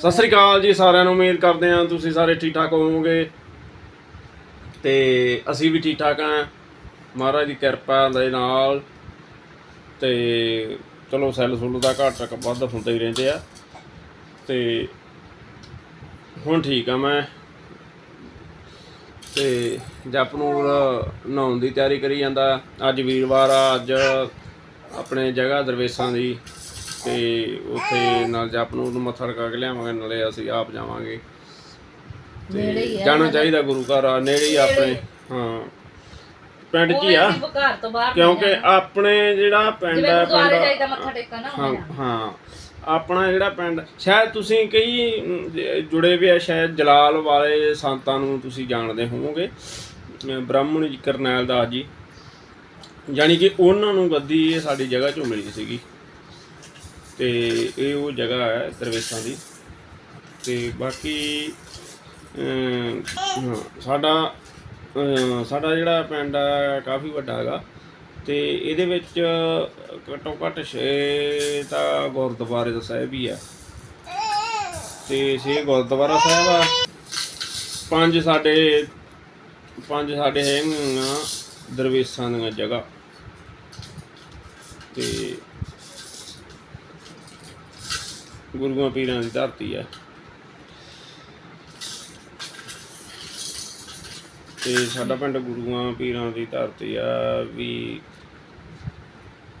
ਸਤਿ ਸ੍ਰੀ ਅਕਾਲ ਜੀ ਸਾਰਿਆਂ ਨੂੰ, ਉਮੀਦ ਕਰਦੇ ਹਾਂ ਤੁਸੀਂ ਸਾਰੇ ਠੀਕ ਠਾਕ ਹੋਵੋਗੇ। ਤੇ ਅਸੀਂ ਵੀ ਠੀਕ ਠਾਕ ਹਾਂ। ਮਹਾਰਾਜ ਦੀ ਕਿਰਪਾ ਦੇ ਨਾਲ। ਤੇ ਚਲੋ ਸੈੱਲ ਸੁੱਲ ਦਾ ਘੱਟ ਤੱਕ ਵੱਧ ਹੁੰਦੇ ਹੀ ਰਹਿੰਦੇ ਆ। ਤੇ ਹੁਣ ਠੀਕ ਆ ਮੈਂ। ਤੇ ਜਪਨੂਰ ਨਹਾਉਣ ਦੀ ਤਿਆਰੀ ਕਰੀ ਜਾਂਦਾ। ਅੱਜ ਵੀਰਵਾਰ ਆ, ਅੱਜ ਆਪਣੇ ਜਗ੍ਹਾ ਦਰਵੇਸ਼ਾਂ ਦੀ। ਤੇ ਉੱਥੇ ਨਾਲ ਜਪਨੂਰ ਨੂੰ ਮੱਥਾ ਟਕਾ ਕੇ ਲਿਆਵਾਂਗੇ ਨਾਲੇ ਅਸੀਂ ਆਪ ਜਾਵਾਂਗੇ। ਨੇੜੇ ਹੀ ਤੇ ਆ ਜਾਣਾ ਚਾਹੀਦਾ ਗੁਰੂ ਘਰ ਆ ਨੇੜੇ ਹੀ ਆਪਣੇ ਹਾਂ। ਪਿੰਡ 'ਚ ਹੀ ਆ? ਉਹ ਘਰ ਤੋਂ ਬਾਹਰ ਕਿਉਂਕਿ ਆਪਣੇ ਜਿਹੜਾ ਪਿੰਡ ਜਿਵੇਂ ਹੈ ਗੁਰਦੁਆਰੇ ਪਿੰਡ ਮੱਥਾ ਟੇਕਣ ਨਾ ਹਾਂ ਹਾਂ। ਆਪਣਾ ਜਿਹੜਾ ਪਿੰਡ ਸ਼ਾਇਦ ਤੁਸੀਂ ਕਈ ਅਮ, ਜ- ਜੁੜੇ ਵੀ ਆ ਸ਼ਾਇਦ ਜਲਾਲ ਵਾਲੇ ਸੰਤਾਂ ਨੂੰ ਤੁਸੀਂ ਜਾਣਦੇ ਹੋਵੋਗੇ। ਅਮ, ਬ੍ਰਾਹਮਣ ਜੀ ਕਰਨੈਲ ਦਾਸ ਜੀ। ਯਾਨੀ ਕਿ ਉਹਨਾਂ ਨੂੰ ਗੱਦੀ ਇਹ ਸਾਡੀ ਜਗ੍ਹਾ ਚੋਂ ਮਿਲੀ ਸੀਗੀ। ਤੇ ਇਹ ਉਹ ਜਗ੍ਹਾ ਹੈ ਦਰਵੇਸ਼ਾਂ ਦੀ। ਤੇ ਬਾਕੀ ਹਾਂ, ਸਾਡਾ ਸਾਡਾ ਜਿਹੜਾ ਪਿੰਡ ਹੈ ਕਾਫੀ ਵੱਡਾ ਹੈਗਾ। ਤੇ ਇਹਦੇ ਵਿੱਚ ਘੱਟੋ ਘੱਟ 6 ਤਾਂ ਗੁਰਦੁਆਰੇ ਦਾ ਸਾਹਿਬ ਹੀ ਆ। ਤੇ 6 ਗੁਰਦੁਆਰਾ ਸਾਹਿਬ ਆ। ਪੰਜ ਸਾਡੇ ਪੰਜ ਸਾਡੇ ਹੈਗੀਆਂ ਦਰਵੇਸ਼ਾਂ ਦੀਆਂ ਜਗ੍ਹਾ। ਤੇ ਗੁਰੂਆਂ ਪੀਰਾਂ ਦੀ ਧਰਤੀ ਹੈ ਤੇ ਸਾਡਾ ਪਿੰਡ ਗੁਰੂਆਂ ਪੀਰਾਂ ਦੀ ਧਰਤੀ ਆ ਵੀ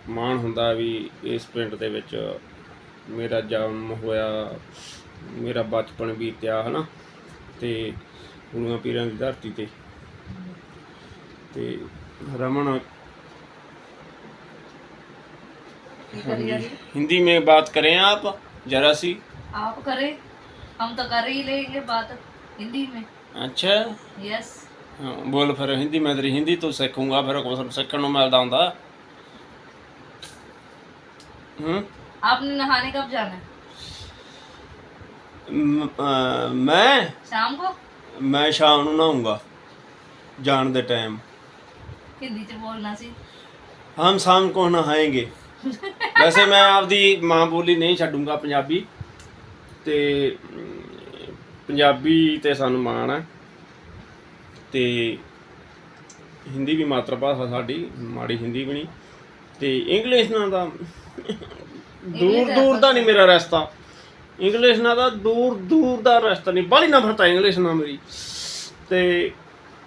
ਮਾਣ ਹੁੰਦਾ ਵੀ ਇਸ ਪਿੰਡ ਦੇ ਵਿੱਚ ਮੇਰਾ ਜਨਮ ਹੋਇਆ ਮੇਰਾ ਬਚਪਨ ਬੀਤਿਆ ਹਨਾ? ਤੇ ਗੁਰੂਆਂ ਪੀਰਾਂ ਦੀ ਧਰਤੀ ਤੇ। ਤੇ ਰਮਣ ਹਿੰਦੀ ਮੇਂ ਬਾਤ ਕਰੇ ਆਪ? जरा सी आप करे हम तो कर ही लेंगे बात हिंदी में अच्छा यस हाँ, बोल फिर हिंदी में तेरी हिंदी तो सीखूंगा फिर कुछ सीखने ਨੂੰ ਮਿਲਦਾ ਹੁੰਦਾ ਹੂੰ आपने नहाने कब जाना है ਮ- ਅਹ, ਮੈਂ शाम को ਮੈਂ ਸ਼ਾਮ ਨੂੰ ਨਹਾਉਂਗਾ ਜਾਣ ਦੇ ਟਾਈਮ हिंदी च बोलना सी ਹਮ ਸ਼ਾਮ ਕੋ ਨਹਾਏਂਗੇ ਵੈਸੇ ਮੈਂ ਆਪਦੀ ਮਾਂ ਬੋਲੀ ਨਹੀਂ ਛੱਡੂੰਗਾ ਪੰਜਾਬੀ ਤੇ ਪੰਜਾਬੀ ਤੇ ਸਾਨੂੰ ਮਾਣ ਹੈ ਤੇ ਹਿੰਦੀ ਵੀ ਮਾਤਰ ਭਾਸ਼ਾ ਸਾਡੀ ਮਾੜੀ ਹਿੰਦੀ ਵੀ ਨਹੀਂ ਤੇ ਇੰਗਲਿਸ਼ ਨਾਲ ਦਾ ਦੂਰ ਦੂਰ ਦਾ ਨਹੀਂ ਮੇਰਾ ਰਸਤਾ। ਇੰਗਲਿਸ਼ ਨਾਲ ਦਾ ਦੂਰ ਦੂਰ ਦਾ ਰਸਤਾ ਨਹੀਂ ਬਾਹਲੀ ਨਾ ਫਰਤਾ ਇੰਗਲਿਸ਼ ਨਾਲ ਮੇਰੀ। ਤੇ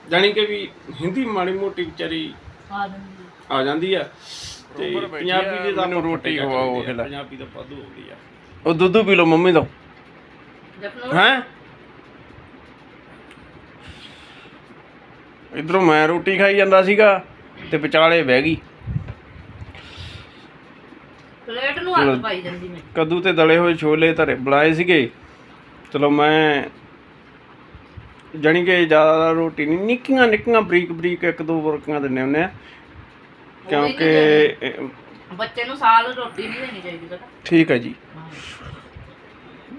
ਜਾਣੀ ਕਿ ਵੀ ਹਿੰਦੀ ਮਾੜੀ ਮੋਟੀ ਵਿਚਾਰੀ ਆ ਜਾਂਦੀ ਆ ਆ ਜਾਂਦੀ ਆ। ਪੰਜਾਬੀ ਦੇ ਦਾ ਮੈਨੂੰ ਰੋਟੀ ਖਵਾਓ ਖਿਲਾ। ਪੰਜਾਬੀ ਤਾਂ ਪਾਦੂ ਹੋ ਗਈ ਆ। ਉਹ ਦੁੱਧ ਪੀ ਲਓ ਮੰਮੀ ਦਾ। ਹੈ? ਇਧਰੋਂ ਮੈਂ ਰੋਟੀ ਖਾਈ ਜਾਂਦਾ ਸੀਗਾ ਤੇ ਵਿਚਾਲੇ ਬਹਿ ਗਈ। ਪਲੇਟ ਨੂੰ ਹੱਥ ਪਾਈ ਜਾਂਦੀ ਮੈਂ। ਕਦੂ ਤੇ ਦਲੇ ਹੋਏ ਛੋਲੇ ਧਰੇ ਬਣਾਏ ਸੀਗੇ। ਚਲੋ ਮੈਂ ਜਾਨੀ ਕਿ ਜ਼ਿਆਦਾ ਰੋਟੀ ਨਹੀਂ ਨਿੱਕੀਆਂ ਨਿੱਕੀਆਂ ਬਰੀਕ ਬਰੀਕ ਇੱਕ ਦੋ ਵਰਕਾਂ ਦਿੰਨੇ ਹੁੰਨੇ ਆ। ਕਿਉਂਕਿ ਬੱਚੇ ਨੂੰ ਸਾਲ ਰੋਟੀ ਨਹੀਂ ਦੇਣੀ ਚਾਹੀਦੀ ਬੇਟਾ ਠੀਕ ਹੈ ਜੀ।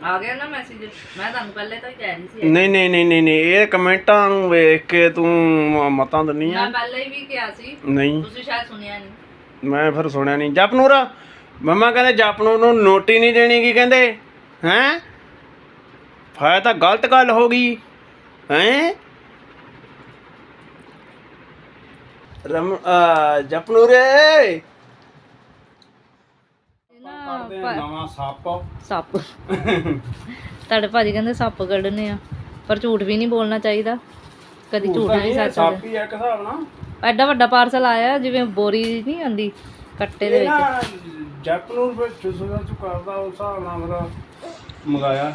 ਆ ਗਿਆ ਨਾ ਮੈਸੇਜ ਮੈਂ ਤੁਹਾਨੂੰ ਪਹਿਲੇ ਤਾਂ ਹੀ ਕਹਿ ਰਹੀ ਸੀ। ਨਹੀਂ ਨਹੀਂ ਨਹੀਂ ਨਹੀਂ ਇਹ ਕਮੈਂਟਾਂ ਨੂੰ ਵੇਖ ਕੇ ਤੂੰ ਮਤਾਂ ਦਿੰਨੀ ਆ। ਮੈਂ ਪਹਿਲੇ ਹੀ ਵੀ ਕਿਹਾ ਸੀ। ਨਹੀਂ। ਤੁਸੀਂ ਸ਼ਾਇਦ ਸੁਣਿਆ ਨਹੀਂ। ਮੈਂ ਫਿਰ ਸੁਣਿਆ ਨਹੀਂ। ਜਪਨੂਰਾ ਮੰਮਾ ਕਹਿੰਦੇ ਜਪਨੂ ਨੂੰ ਨੋਟੀ ਨਹੀਂ ਦੇਣੀ ਕੀ ਕਹਿੰਦੇ? ਹੈ? ਫਾਇਦਾ ਗਲਤ ਗੱਲ ਹੋ ਗਈ। ਹੈ? ਰਮ ਆ, ਜਪਨੂਰ! ਏ ਕਰਦੇ ਆ ਨਵਾਂ ਸੱਪ। ਸੱਪ। ਤੁਹਾਡੇ ਭਾਜੀ ਕਹਿੰਦੇ ਸੱਪ ਕੱਢਨੇ ਆ ਪਰ ਝੂਠ ਵੀ ਨਹੀਂ ਬੋਲਣਾ ਚਾਹੀਦਾ। ਕਦੀ ਝੂਠ ਵੀ ਸੱਚ ਹੋ ਸੱਪ ਹੀ ਆ ਇੱਕ ਹਿਸਾਬ ਨਾਲ। ਜਾਂਦਾ। ਐਡਾ ਵੱਡਾ ਪਾਰਸਲ ਆਇਆ ਜਿਵੇਂ ਬੋਰੀ ਨਹੀਂ ਆਂਦੀ ਕੱਟੇ ਦੇ ਇਹ ਵਿੱਚ। ਨਾ ਜਪਨੂਰ ਵਿੱਚ ਚੁਸਦਾ ਚੁਕਾਰਦਾ ਉਸ ਹਿਸਾਬ ਨਾਲ ਮੇਰਾ ਮੰਗਾਇਆ।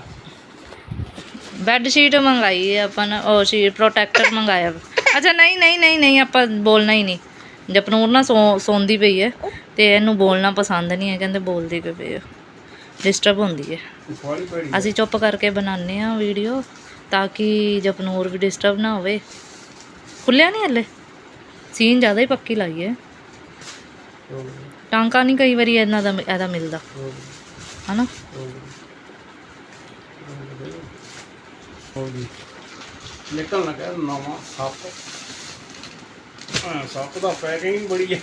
ਬੈੱਡ ਸ਼ੀਟ ਮੰਗਾਈ ਹੈ ਆਪਾਂ ਨੇ ਉਹ ਸ਼ੀਟ ਪ੍ਰੋਟੈਕਟਰ ਮੰਗਾਇਆ। ਅੱਛਾ ਨਹੀਂ ਨਹੀਂ ਨਹੀਂ ਨਹੀਂ ਆਪਾਂ ਬੋਲਣਾ ਹੀ ਨਹੀਂ। ਜਪਨੂਰ ਨਾ ਸੌ ਸੌਂਦੀ ਪਈ ਹੈ ਤੇ ਇਹਨੂੰ ਬੋਲਣਾ ਪਸੰਦ ਨਹੀਂ ਹੈ ਕਹਿੰਦੇ ਬੋਲਦੀ ਕਿਉਂ ਪਈ ਹੈ? ਡਿਸਟਰਬ ਹੁੰਦੀ ਹੈ। ਅਸੀਂ ਚੁੱਪ ਕਰਕੇ ਬਣਾਉਂਦੇ ਆ ਵੀਡੀਓ ਤਾਂ ਕਿ ਜਪਨੂਰ ਵੀ ਡਿਸਟਰਬ ਨਾ ਹੋਵੇ। ਖੁੱਲਿਆ ਨਹੀਂ ਹਲੇ? ਸੀਨ ਜ਼ਿਆਦਾ ਹੀ ਪੱਕੀ ਲਾਈ ਹੈ। ਟਾਂਕਾ ਨਹੀਂ ਕਈ ਵਾਰੀ ਇਹਨਾਂ ਦਾ ਇਹਦਾ ਮਿਲਦਾ। ਹਨਾ? ਨਿਕਲ ਨਾ ਕਰ ਨਵਾਂ ਸੱਪ। ਹਾਂ ਸੱਪ ਦਾ ਪੈਕਿੰਗ ਬੜੀ ਹੈ।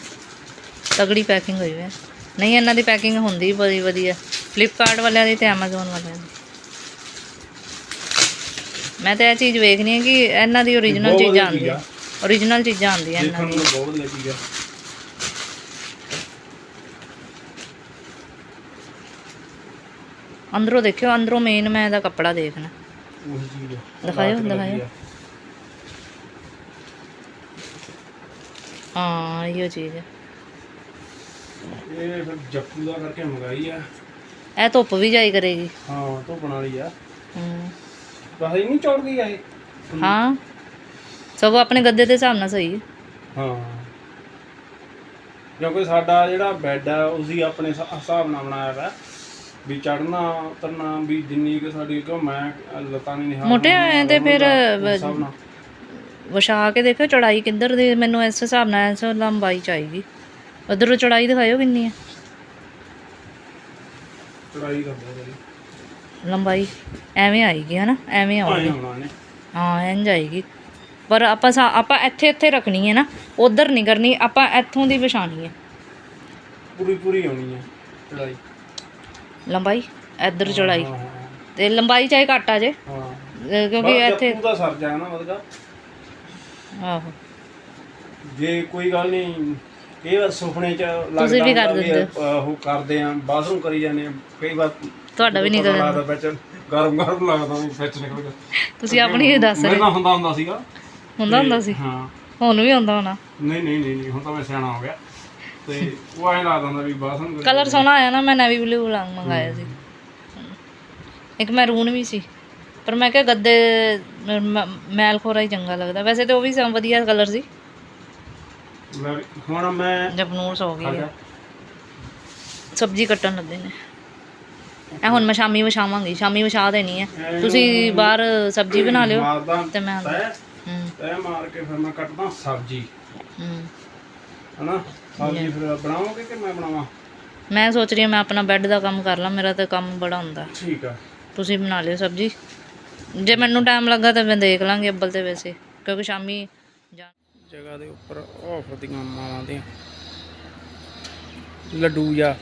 ਤਗੜੀ ਪੈਕਿੰਗ ਹੋਈ ਹੈ। ਨਹੀਂ ਇਹਨਾਂ ਦੀ ਪੈਕਿੰਗ ਹੁੰਦੀ ਬੜੀ ਵਧੀਆ। ਫਲਿੱਪਕਾਰਟ ਵਾਲਿਆਂ ਦੀ ਤੇ Amazon ਵਾਲਿਆਂ ਦੀ। ਮੈਂ ਤਾਂ ਇਹ ਚੀਜ਼ ਵੇਖਣੀ ਹੈ ਕਿ ਇਹਨਾਂ ਦੀ ਬਹੁਤ ਚੀਜ਼ਾਂ ਆਉਂਦੀਆਂ। ਓਰੀਜਨਲ ਚੀਜ਼ਾਂ ਆਉਂਦੀਆਂ ਇਹਨਾਂ ਨੂੰ ਬਹੁਤ ਚੀਜ਼ ਆ ਅੰਦਰੋਂ ਦੇਖਿਓ ਅੰਦਰੋਂ ਮੇਨ ਮੈਂ ਇਹਦਾ ਕੱਪੜਾ ਦੇਖਣਾ। ਉਹੀ ਚੀਜ਼ ਆ। ਦਿਖਾਇਓ, ਦਿਖਾਇਓ। ਆ। ਹਾਂ ਇਹੋ ਚੀਜ਼ ਹੈ ਇਹ ਫਿਰ ਜੱਫੂ ਦਾ ਕਰਕੇ ਮੰਗਾਈ ਆ। ਇਹ ਧੁੱਪ ਵੀ ਜਾਈ ਕਰੇਗੀ। ਹਾਂ ਧੋਪਣ ਵਾਲੀ ਆ। ਹਮ, ਵੈਸੇ ਨਹੀਂ ਚੌੜਦੀ ਆ ਇਹ। ਹਾਂ। ਸਗੋਂ ਆਪਣੇ ਗੱਦੇ ਦੇ ਹਿਸਾਬ ਨਾਲ ਸਹੀ ਹੈ ਹਾਂ। ਕਿਉਂਕਿ ਸਾਡਾ ਜਿਹੜਾ ਬੈੱਡ ਆ ਉਸੇ ਆਪਣੇ ਹਿਸਾ- ਹਿਸਾਬ ਨਾਲ ਬਣਾਇਆ ਵਾ ਵੀ ਚੜਨਾ ਉਤਰਨਾ ਵੀ ਜਿੰਨੀ ਕਿ ਸਾਡੀ ਕਿਉਂ ਮੈਂ ਲੱਤਾਂ ਨਹੀਂ ਨਿਹਾਰ ਮੋਟੇ ਹੋਏ ਤੇ ਫਿਰ ਵਿਛਾ ਕੇ ਦੇਖੋ ਚੜਾਈ ਕਿੱਧਰ ਦੀ ਮੈਨੂੰ ਇਸ ਹਿਸਾਬ ਨਾਲ ਇਸ ਲੰਬਾਈ ਚਾਹੀਦੀ। ਉਧਰੋਂ ਚੜਾਈ ਦਿਖਾਇਓ ਕਿੰਨੀ ਹੈ। ਚੜਾਈ ਕਰਦੇ ਬਈ ਲੰਬਾਈ ਐਵੇਂ ਆਏਗੀ ਹਨਾ? ਐਵੇਂ ਨੇ। ਹਾਂ ਇੰਜ ਆਏਗੀ। ਪਰ ਆਪਾਂ ਆਪਾਂ ਇੱਥੇ ਇੱਥੇ ਰੱਖਣੀ ਹੈ ਨਾ ਉਧਰ ਨਹੀਂ ਕਰਨੀ ਆਪਾਂ ਇੱਥੋਂ ਦੀ ਵਿਛਾਣੀ ਹੈ। ਪੂਰੀ ਪੂਰੀ ਆਉਣੀ ਹੈ ਚੜਾਈ ਲੰਬਾਈ ਇੱਧਰ ਚੜਾਈ। ਤੇ ਲੰਬਾਈ ਚਾਹੇ ਘੱਟ ਆ ਜੇ। ਹਾਂ। ਕਿਉਂਕਿ ਇੱਥੇ ਦਾ ਸਰ ਜਾਣਾ ਨਾ ਵਧਗਾ ਆਹੋ। ਜੇ ਕੋਈ ਗੱਲ ਨਹੀਂ ਕਈ ਵਾਰ ਸੁਪਨੇ ਚ ਲੱਗਦਾ ਤੁਸੀਂ ਵੀ ਕਰ ਦਿੰਦੇ। ਉਹ ਕਰਦੇ ਆ ਬਾਥਰੂਮ ਕਰੀ ਜਾਂਦੇ ਆ ਕਈ ਵਾਰ ਤੁਹਾਡਾ ਵੀ ਨਿਕਲ ਲੱਗਦਾ। ਵਿੱਚ ਗਰਮ ਗਰਮ ਲੱਗਦਾ ਵੀ ਵਿੱਚ ਨਿਕਲ ਗਿਆ। ਤੁਸੀਂ ਆਪਣੀ ਦੱਸ ਰਹੇ ਮੇਰੇ ਨਾਲ ਹੁੰਦਾ ਹੁੰਦਾ ਸੀਗਾ। ਹੁੰਦਾ ਹੁੰਦਾ ਸੀ? ਹਾਂ। ਹੁਣ ਵੀ ਹੁੰਦਾ ਹੋਣਾ। ਨਹੀਂ ਨਹੀਂ ਨਹੀਂ ਹੁਣ ਤਾਂ ਮੈਂ ਸਿਆਣਾ ਹੋ ਗਿਆ। ਤੇ ਉਹ ਐਂ ਵੀ ਕਲਰ ਸੋਹਣਾ ਆਇਆ ਨਾ ਮੈਂ ਨੈਵੀ ਬਲੂ ਰੰਗ ਮੰਗਾਇਆ ਸੀ। ਇੱਕ ਮੈਰੂਨ ਵੀ ਸੀ ਪਰ ਮੈਂ ਕਿਹਾ ਗੱਦੇ ਮ- ਮੈਲ ਖੋਰਾ ਹੀ ਚੰਗਾ ਲੱਗਦਾ। ਵੈਸੇ ਤੇ ਉਹ ਵੀ ਸ- ਵਧੀਆ ਕਲਰ ਸੀ। ਲੈ ਵੀ, ਹੁਣ ਮੈਂ ਜਪਨੂਰ ਸੋ ਗਈ ਹੈ ਸਬਜ਼ੀ ਕੱਟਣ ਲੱਗੇ ਨੇ। ਇਹ ਹੁਣ ਮੈਂ ਸ਼ਾਮੀ ਵਿਛਾਵਾਂਗੀ ਸ਼ਾਮੀ ਵਿਛਾ ਦੇਣੀ ਹੈ ਤੁਸੀਂ ਬਾਹਰ ਸਬਜ਼ੀ ਬਣਾ ਲਿਓ ਮਾਰਦਾ ਤੇ ਮੈਂ ਤੈ ਹੂੰ। ਤੈ ਮਾਰ ਕੇ ਫਿਰ ਮੈਂ ਕੱਟਦਾ ਸਬਜ਼ੀ। ਹੂੰ। ਹਨਾ? ਸਬਜ਼ੀ ਫਿਰ ਬਣਾਓਗੇ ਕਿ ਮੈਂ ਬਣਾਵਾਂ? ਮੈਂ ਸੋਚ ਰਹੀ ਹਾਂ ਮੈਂ ਆਪਣਾ ਬੈੱਡ ਦਾ ਕੰਮ ਕਰ ਲਾਂ ਮੇਰਾ ਤਾਂ ਕੰਮ ਬੜਾ ਹੁੰਦਾ। ਠੀਕ ਆ। ਤੁਸੀਂ ਬਣਾ ਲਿਓ ਸਬਜ਼ੀ। ਜੇ ਮੈਨੂੰ ਟਾਈਮ ਲੱਗਾ ਤਾਂ ਮੈਂ ਦੇਖ ਲਾਂਗੀ ਅੱਬਲ ਤੇ ਵੈਸੇ ਕਿਉਂਕਿ ਸ਼ਾਮੀ ਜਗ੍ਹਾ ਦੇ ਉੱਪਰ ਉਹ ਫਰਦੀਆਂ ਮਾਵਾਂ ਦੇ ਲੱਡੂ ਜਾਂ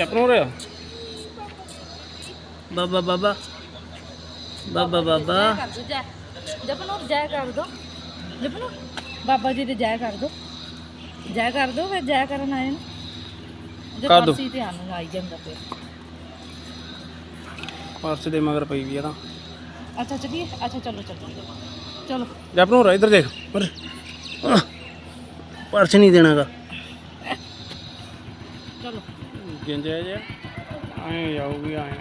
ਆਪਣੋ ਰਿਆ ਬਾਬਾ ਬਾਬਾ ਬਾਬਾ ਬਾਬਾ ਕਰ ਦੋ ਜੈ ਜਪਨੂਰ ਜੈ ਕਰ ਦੋ ਜਪਨੂਰ ਬਾਬਾ ਜੀ ਦੇ ਜੈ ਕਰ ਦੋ ਜੈ ਕਰ ਦੋ ਫਿਰ ਜੈ ਕਰਨ ਆਏ ਨੇ ਜੇ ਕਰ ਦਿਓ। ਕੁਰਸੀ ਤੇ ਆਨੂੰ ਆਈ ਜਾਂਦਾ ਪਿਆ ਪਰਸ ਦੇ ਮਗਰ ਪਈ ਵੀ ਆ ਤਾਂ ਅੱਛਾ ਚਲੀਏ ਅੱਛਾ ਚਲੋ ਚਲੋ ਚਲੋ ਜਾ ਆਪਣੋ ਰਾ ਇੱਧਰ ਦੇਖ ਪਰ ਪਰਸ ਨਹੀਂ ਦੇਣਾਗਾ ਚਲੋ ਗਿੰਜਿਆ ਜੇ ਆਏ ਜਾਊਗੀ ਆਏ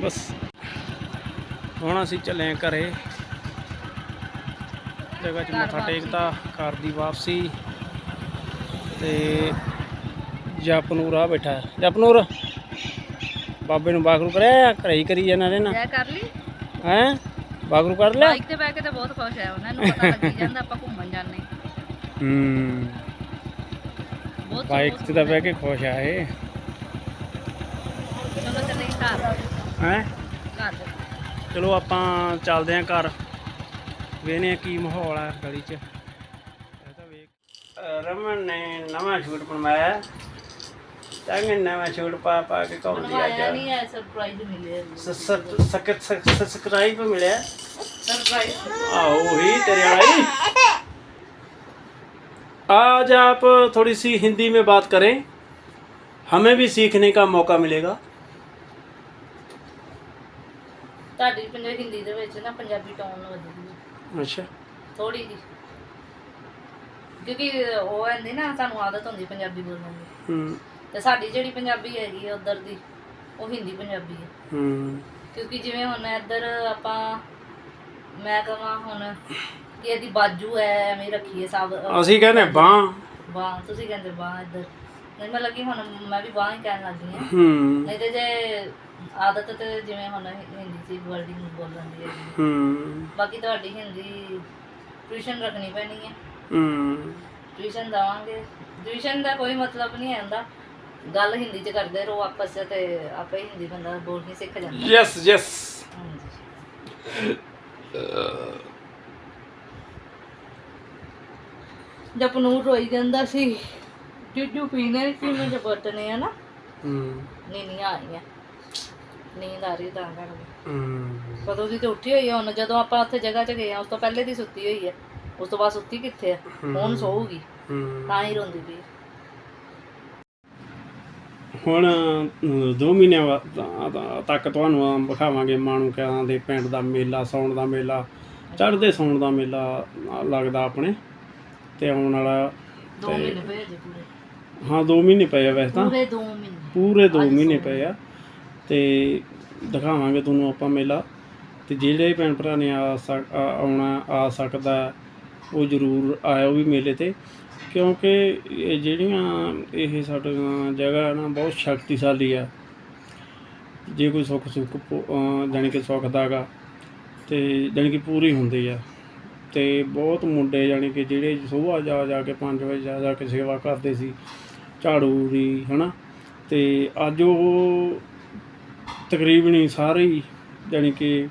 ਬਸ ਹੁਣ ਅਸੀਂ ਚੱਲੇ ਆਂ ਘਰੇ। ਜਗ੍ਹਾ 'ਚ ਮੱਥਾ ਟੇਕਤਾ ਘਰ ਦੀ ਵਾਪਸੀ। ਤੇ ਜਪਨੂਰ ਆ ਬੈਠਾ। ਜਪਨੂਰ ਬਾਬੇ ਨੂੰ ਬਾਗਰੂ ਕਰਿਆ ਘਰੇ ਹੀ ਕਰੀ ਜਾਣਾ ਰਹਿਣਾ? ਜੈ ਕਰ ਲਈ। ਹੈ? ਬਾਗਰੂ ਕਰ ਲਿਆ? ਬਾਈਕ ਤੇ ਬੈ ਕੇ ਤਾਂ ਬਹੁਤ ਖੁਸ਼ ਹੈ। ਉਹਨਾਂ ਨੂੰ ਪਤਾ ਲੱਗੀ ਜਾਂਦਾ ਆਪਾਂ ਘੁੰਮਣ ਜਾਂਦੇ ਹੂੰ। ਬਾਈਕ ਤੇ ਤਾਂ ਬਹਿ ਕੇ ਖੁਸ਼ ਆ ਇਹ। ਚਲੋ ਚੱਲੇ ਘਰ। ਹੈ? ਚਲੋ ਆਪਾਂ ਚੱਲਦੇ ਆਂ ਘਰ ਵੇਨੇ ਆ ਕੀ ਮਾਹੌਲ ਆ ਗਲੀ 'ਚ ਇਹ ਤਾਂ ਵੇਖ ਰਮਨ ਨੇ ਨਵਾਂ ਸ਼ੂਟ ਬਣਵਾਇਆ ਚੰਗੇ ਨਵਾਂ ਸ਼ੂਟ ਪਾ ਪਾ ਕੇ ਘੁੰਮਦੀ ਅੱਜ ਨਹੀਂ ਹੈ ਸਰਪ੍ਰਾਈਜ਼ ਮਿਲਿਆ ਸਕਤ ਸਬਸਕ੍ਰਾਈਬ ਮਿਲਿਆ सरप्राइज आओ ही तेरे भाई आज आप थोड़ी सी हिंदी में बात करें हमें भी सीखने का मौका मिलेगा ਤੁਹਾਡੀ ਪੰਜਾਬੀ ਹਿੰਦੀ ਦੇ ਵਿੱਚ ਨਾ ਪੰਜਾਬੀ ਟੋਨ ਵੱਜਦੀ ਹੈ ਅੱਛਾ। ਥੋੜੀ ਜੀ ਕਿਉਂਕਿ ਉਹ ਹੁੰਦੀ ਨਾ ਸਾਨੂੰ ਆਦਤ ਹੁੰਦੀ ਪੰਜਾਬੀ ਬੋਲਣ ਦੀ। ਹੂੰ। ਤੇ ਸਾਡੀ ਜਿਹੜੀ ਪੰਜਾਬੀ ਹੈਗੀ ਉਧਰ ਦੀ ਉਹ ਹਿੰਦੀ ਪੰਜਾਬੀ ਹੈ ਹੂੰ। ਕਿਉਂਕਿ ਜਿਵੇਂ ਹੁਣ ਇੱਧਰ ਆਪਾਂ ਮੈਂ ਕਹਾਂ ਹੁਣ ਕਿ ਇਹਦੀ ਬਾਜੂ ਹੈ ਐਵੇਂ ਰੱਖੀਏ ਸਭ। ਅਸੀਂ ਕਹਿੰਦੇ ਬਾਹ। ਬਾਹ ਤੁਸੀਂ ਕਹਿੰਦੇ ਬਾਹ ਇੱਧਰ। ਨਹੀਂ ਮਤਲਬ ਹੁਣ ਮੈਂ ਵੀ ਬਾਹ ਹੀ ਕਹਿਣ ਲੱਗੀ ਹਾਂ ਹੂੰ। ਨਹੀਂ ਤੇ ਜੇ ਆਦਤ ਤੇ ਜਿਵੇਂ ਹੁਣ ਹਿੰਦੀ ਚ ਵਰਡਿੰਗ ਬੋਲਣ ਦੀ ਹੈ ਹੂੰ। ਬਾਕੀ ਤੁਹਾਡੀ ਹਿੰਦੀ ਟਿਊਸ਼ਨ ਰੱਖਣੀ ਪੈਣੀ ਹੈ। ਹੂੰ। ਟਿਊਸ਼ਨ ਦਵਾਂਗੇ। ਟਿਊਸ਼ਨ ਦਾ ਕੋਈ ਮਤਲਬ ਨਹੀਂ ਆਂਦਾ ਗੱਲ ਹਿੰਦੀ ਚ ਕਰਦੇ ਰਹੋ ਆਪਸ ਚ ਤੇ ਆਪੇ ਹੀ ਹਿੰਦੀ ਬੰਦਾ ਬੋਲਣੀ ਸਿੱਖ ਜਾਂਦਾ। ਯੈਸ ਯੈਸ ਹਾਂਜੀ। ਜਦ ਪਨੂਰ ਰੋਈ ਜਾਂਦਾ ਸੀ ਜੁਜੂ ਸੀ ਆ ਨਾ। ਹੂੰ। ਨੀਂਦੀਆਂ ਆ ਰਹੀਆਂ। ਨੀਂਦ ਆ ਰਹੀ ਤਾਂ ਕਰਕੇ। ਹੂੰ। ਕਦੋਂ ਦੀ ਤੇ ਉੱਠੀ ਹੋਈ ਆ ਹੁਣ ਜਦੋਂ ਆਪਾਂ ਉੱਥੇ ਜਗ੍ਹਾ 'ਚ ਗਏ ਆ ਉਸ ਤੋਂ ਪਹਿਲੇ ਦੀ ਸੁੱਤੀ ਹੋਈ ਆ। ਉਸ ਤੋਂ ਬਾਅਦ ਸੁੱਤੀ ਕਿੱਥੇ ਆ? ਹੁਣ ਸੋਊਗੀ। ਹੂੰ। ਤਾਂ ਹੀ ਰੋਂਦੀ ਪਈ ਹੁਣ 2 ਮਹੀਨਿਆਂ ਵਾ- ਤਾਂ- ਤਾਂ- ਤੱਕ ਤੁਹਾਨੂੰ ਵਿਖਾਵਾਂਗੇ ਮਾਣੂ ਕਿਆਂ ਦੇ ਪਿੰਡ ਦਾ ਮੇਲਾ ਸੌਣ ਦਾ ਮੇਲਾ ਚੜ੍ਹਦੇ ਸੌਣ ਦਾ ਮੇਲਾ ਲੱਗਦਾ ਆਪਣੇ। ਤੇ ਆਉਣ ਵਾਲਾ ਦੋ ਮਹੀਨੇ ਪਏ ਜੇ ਪੂਰੇ। ਹਾਂ 2 ਮਹੀਨੇ ਪਏ ਆ ਵੈਸੇ ਤਾਂ। ਪੂਰੇ ਦੋ ਮਹੀਨੇ। ਪੂਰੇ 2 ਮਹੀਨੇ ਪਏ ਆ। ਤੇ ਦਿਖਾਵਾਂਗੇ ਤੁਹਾਨੂੰ ਆਪਾਂ ਮੇਲਾ। ਤੇ ਜਿਹੜੇ ਭੈਣ ਭਰਾ ਨੇ ਆ ਆਉਣਾ, ਆ ਸਕਦਾ ਉਹ ਜ਼ਰੂਰ ਆਇਓ ਵੀ ਮੇਲੇ ਤੇ। ਕਿਉਂਕਿ ਇਹ ਜਿਹੜੀਆਂ ਇਹ ਸਾਡੀਆਂ ਜਗ੍ਹਾ ਨਾ, ਬਹੁਤ ਸ਼ਕਤੀਸ਼ਾਲੀ ਆ ਜੇ ਕੋਈ ਸੁੱਖ ਸੁੱਖ ਪੂ- ਜਾਣੀ ਕਿ ਸੁੱਖ ਦਾਗਾ ਤੇ ਜਾਣੀ ਕਿ ਪੂਰੀ ਹੁੰਦੀ ਆ ਤੇ ਬਹੁਤ ਮੁੰਡੇ ਜਾਣੀ ਕਿ ਜਿਹੜੇ ਸੁਬਾਹ ਜਾ ਜਾ ਕੇ 5 ਵਜੇ ਜਾ ਜਾ ਕੇ ਸੇਵਾ ਕਰਦੇ ਸੀ, ਝਾੜੂ ਦੀ, ਹਨਾ। ਤੇ ਅੱਜ ਉਹ ਤਕਰੀਬਨ ਹੀ ਸਾਰੇ ਹੀ, ਜਾਣੀ ਕਿ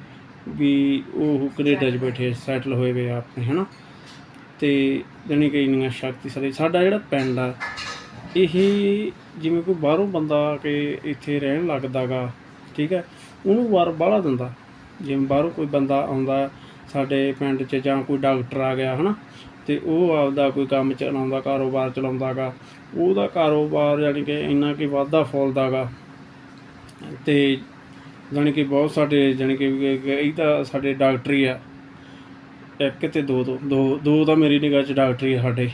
ਵੀ ਉਹ ਕੈਨੇਡਾ 'ਚ ਬੈਠੇ ਸੈਟਲ ਹੋਏ ਵੇ ਆ ਆਪਣੇ, ਹਨਾ? ਤੇ ਜਾਣੀ ਕਿ ਇੰਨੀਆਂ ਸ਼ਕਤੀਸ਼ਾਲੀ ਸਾਡਾ ਜਿਹੜਾ ਪਿੰਡ ਆ, ਇਹ ਜਿਵੇਂ ਕੋਈ ਬਾਹਰੋਂ ਬੰਦਾ ਆ ਕੇ ਇੱਥੇ ਰਹਿਣ ਲੱਗਦਾਗਾ ਠੀਕ ਹੈ, ਉਹਨੂੰ ਵਾਰ ਬਾਹਲਾ ਦਿੰਦਾ। ਜਿਵੇਂ ਬਾਹਰੋਂ ਕੋਈ ਬੰਦਾ ਆਉਂਦਾ, ਸਾਡੇ ਪਿੰਡ 'ਚ ਜਾਂ ਕੋਈ ਡਾਕਟਰ ਆ ਗਿਆ, ਹਨਾ? ਤੇ ਉਹ ਆਪਦਾ ਕੋਈ ਕੰਮ ਚਲਾਉਂਦਾ, ਕਾਰੋਬਾਰ ਚਲਾਉਂਦਾਗਾ ਉਹਦਾ ਕਾਰੋਬਾਰ ਯਾਨੀ ਕਿ ਇੰਨਾ ਕਿ ਵਾਧਾ ਫੁੱਲਦਾਗਾ ਤੇ ਜਾਣੀ ਕਿ ਬਹੁਤ ਸਾਡੇ, ਜਾਣੀ ਕਿ ਇਹ ਤਾਂ ਸਾਡੇ ਡਾਕਟਰੀ ਆ। ਇੱਕ ਤੇ ਦੋ ਦੋ ਦੋ ਦੋ ਤਾਂ ਮੇਰੀ ਨਿਗਾਹ 'ਚ ਡਾਕਟਰੀ ਆ ਸਾਡੇ।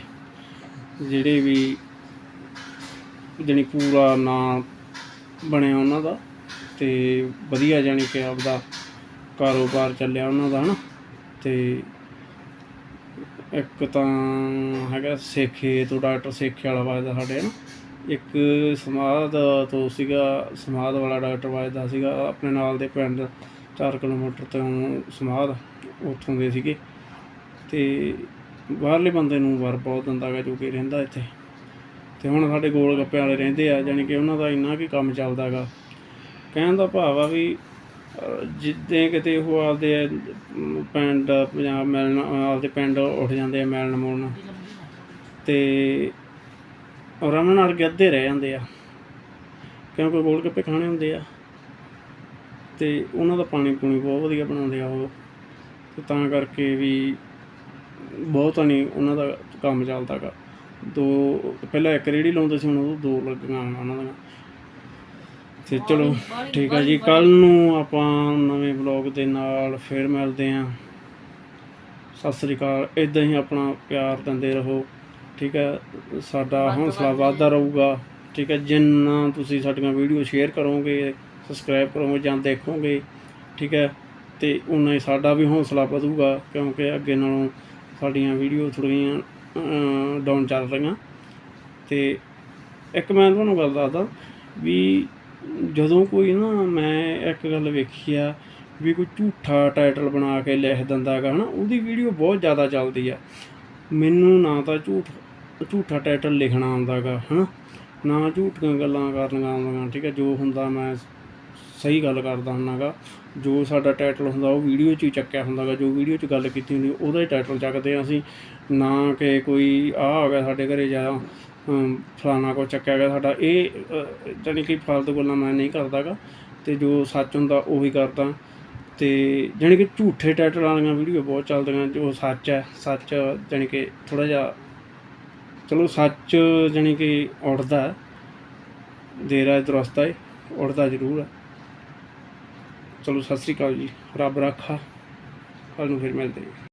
ਜਿਹੜੇ ਵੀ, ਜਾਣੀ ਪੂਰਾ ਨਾਂ ਬਣਿਆ ਉਹਨਾਂ ਦਾ ਤੇ ਵਧੀਆ ਜਾਣੀ ਕਿ ਆਪਦਾ ਕਾਰੋਬਾਰ ਚੱਲਿਆ ਉਹਨਾਂ ਦਾ, ਹਨਾ। ਤੇ ਇੱਕ ਤਾਂ ਹੈਗਾ ਸੇਖੇ ਤੋਂ ਡਾਕਟਰ ਸੇਖੇ ਵਾਲਾ ਵੱਜਦਾ ਸਾਡੇ, ਹਨਾ। ਇੱਕ ਸਮਾਧ ਤੋਂ ਸੀਗਾ ਸਮਾਧ ਵਾਲਾ ਡਾਕਟਰ ਵੱਜਦਾ ਸੀਗਾ ਆਪਣੇ ਨਾਲ ਦੇ ਪਿੰਡ 4 ਕਿਲੋਮੀਟਰ ਤੋਂ ਸਮਾਧ ਉੱਥੋਂ ਦੇ ਸੀਗੇ। ਤੇ ਬਾਹਰਲੇ ਬੰਦੇ ਨੂੰ ਵਰ ਬਹੁਤ ਦਿੰਦਾ ਗਾ ਜੋ ਕਿ ਰਹਿੰਦਾ ਇੱਥੇ। ਤੇ ਹੁਣ ਸਾਡੇ ਗੋਲ ਗੱਪੇ ਵਾਲੇ ਰਹਿੰਦੇ ਆ ਜਾਣੀ ਕਿ ਉਹਨਾਂ ਦਾ ਇੰਨਾ ਕੀ ਕੰਮ ਚੱਲਦਾਗਾ ਕਹਿਣ ਦਾ ਭਾਵ ਆ ਵੀ ਅਹ, ਜਿੱਦਾਂ ਕਿਤੇ ਉਹ ਆਪਦੇ ਅਮ, ਪਿੰਡ ਪੰਜਾਬ ਮਿਲਣ ਆਪਦੇ ਪਿੰਡ ਉੱਠ ਜਾਂਦੇ ਆ ਮਿਲਣ ਮੁਲਣ ਤੇ ਰਮਨ ਵਰਗੇ ਅੱਧੇ ਰਹਿ ਜਾਂਦੇ ਆ। ਕਿਉਂਕਿ ਗੋਲ ਗੱਪੇ ਖਾਣੇ ਹੁੰਦੇ ਆ? ਤੇ ਉਹਨਾਂ ਦਾ ਪਾਣੀ ਪੂਣੀ ਬਹੁਤ ਵਧੀਆ ਬਣਾਉਂਦੇ ਆ ਉਹ। ਤੇ ਤਾਂ ਕਰਕੇ ਵੀ ਬਹੁਤ ਨਹੀਂ ਉਹਨਾਂ ਦਾ ਕੰਮ ਚੱਲਦਾ ਗਾ। ਦੋ, ਪਹਿਲਾਂ ਇੱਕ ਰੇੜੀ ਲਾਉਂਦੇ ਸੀ, ਹੁਣ ਉਹ ਦੋ ਲੱਗੀਆਂ ਉਹਨਾਂ ਦੀਆਂ। ਤੇ ਚਲੋ, ਠੀਕ ਆ ਜੀ ਕੱਲ ਨੂੰ ਆਪਾਂ ਨਵੇਂ ਬਲੌਗ ਦੇ ਨਾਲ ਫੇਰ ਮਿਲਦੇ ਆਂ ਸਤਿ ਸ੍ਰੀ ਅਕਾਲ ਇਦਾਂ ਹੀ ਆਪਣਾ ਪਿਆਰ ਦਿੰਦੇ ਰਹੋ। ਠੀਕ ਹੈ ਸਾਡਾ ਹੌਸਲਾ ਵੱਧਦਾ ਰਹੂਗਾ। ਠੀਕ ਹੈ ਜਿੰਨਾ ਤੁਸੀਂ ਸਾਡੀਆਂ ਵੀਡੀਓ ਸ਼ੇਅਰ ਕਰੋਗੇ ਸਬਸਕ੍ਰਾਈਬ ਕਰੋਗੇ ਜਾਂ ਦੇਖੋਗੇ ਠੀਕ ਹੈ ਤੇ ਉਨਾ ਹੀ ਸਾਡਾ ਵੀ ਹੌਸਲਾ ਵਧੂਗਾ ਕਿਉਂਕਿ ਅੱਗੇ ਨਾਲੋਂ ਸਾਡੀਆਂ ਵੀਡੀਓ ਥੋੜ੍ਹੀਆਂ ਡਾਊਨ ਚੱਲ ਰਹੀਆਂ। ਤੇ ਇੱਕ ਮੈਂ ਤੁਹਾਨੂੰ ਗੱਲ ਦੱਸਦਾ ਵੀ ਜਦੋਂ ਕੋਈ ਨਾ ਮੈਂ ਇੱਕ ਗੱਲ ਵੇਖੀ ਆ ਵੀ ਕੋਈ ਝੂਠਾ ਟਾਈਟਲ ਬਣਾ ਕੇ ਲਿਖ ਦਿੰਦਾ ਹੈਗਾ ਹਨਾ ਉਹਦੀ ਵੀਡੀਓ ਬਹੁਤ ਜ਼ਿਆਦਾ ਚੱਲਦੀ ਆ। ਮੈਨੂੰ ਨਾ ਤਾਂ ਝੂਠ ਝੂਠਾ ਟਾਈਟਲ ਲਿਖਣਾ ਆਉਂਦਾਗਾ ਹਨਾ? ਨਾ ਝੂਠੀਆਂ ਗੱਲਾਂ ਕਰਨੀਆਂ ਆਉਂਦੀਆਂ ਠੀਕ ਹੈ? ਜੋ ਹੁੰਦਾ ਮੈਂ ਸਹੀ ਗੱਲ ਕਰਦਾ ਹੁੰਨਾਗਾ ਜੋ ਸਾਡਾ ਟਾਈਟਲ ਹੁੰਦਾ ਉਹ ਵੀਡੀਓ 'ਚ ਹੀ ਚੱਕਿਆ ਹੁੰਦਾਗਾ ਜੋ ਵੀਡੀਓ 'ਚ ਗੱਲ ਕੀਤੀ ਹੁੰਦੀ ਉਹਦਾ ਹੀ ਟਾਈਟਲ ਚੱਕਦੇ ਹਾਂ ਅਸੀਂ। ਨਾ ਕਿ ਕੋਈ ਆ ਆ ਗਿਆ ਸਾਡੇ ਘਰੇ ਜਾਂ ਫਲਾਣਾ ਕੋ ਚੱਕਿਆ ਗਿਆ ਸਾਡਾ। ਇਹ ਅ, ਜਾਣੀ ਕਿ ਫਾਲਤੂ ਗੱਲਾਂ ਮੈਂ ਨਹੀਂ ਕਰਦਾਗਾ ਤੇ ਜੋ ਸੱਚ ਹੁੰਦਾ ਉਹੀ ਕਰਦਾ। ਤੇ ਜਾਣੀ ਕਿ ਝੂਠੇ ਟਾਈਟਲ ਵਾਲੀਆਂ ਵੀਡੀਓ ਬਹੁਤ ਚੱਲਦੀਆਂ ਜੋ ਸੱਚ ਹੈ। ਸੱਚ ਜਾਣੀ ਕਿ ਥੋੜਾ ਜਿਹਾ ਚਲੋ ਸੱਚ ਜਾਣੀ ਕਿ ਉੱਠਦਾ ਹੈ। ਦੇਰ ਹੈ ਦਰਸਤ ਹੈ ਉੜਦਾ ਜ਼ਰੂਰ ਹੈ ਚਲੋ ਸਤਿ ਸ੍ਰੀ ਅਕਾਲ ਜੀ, ਰੱਬ ਰਾਖਾ। ਕੱਲ ਨੂੰ ਫਿਰ ਮਿਲਦੇ ਹਾਂ।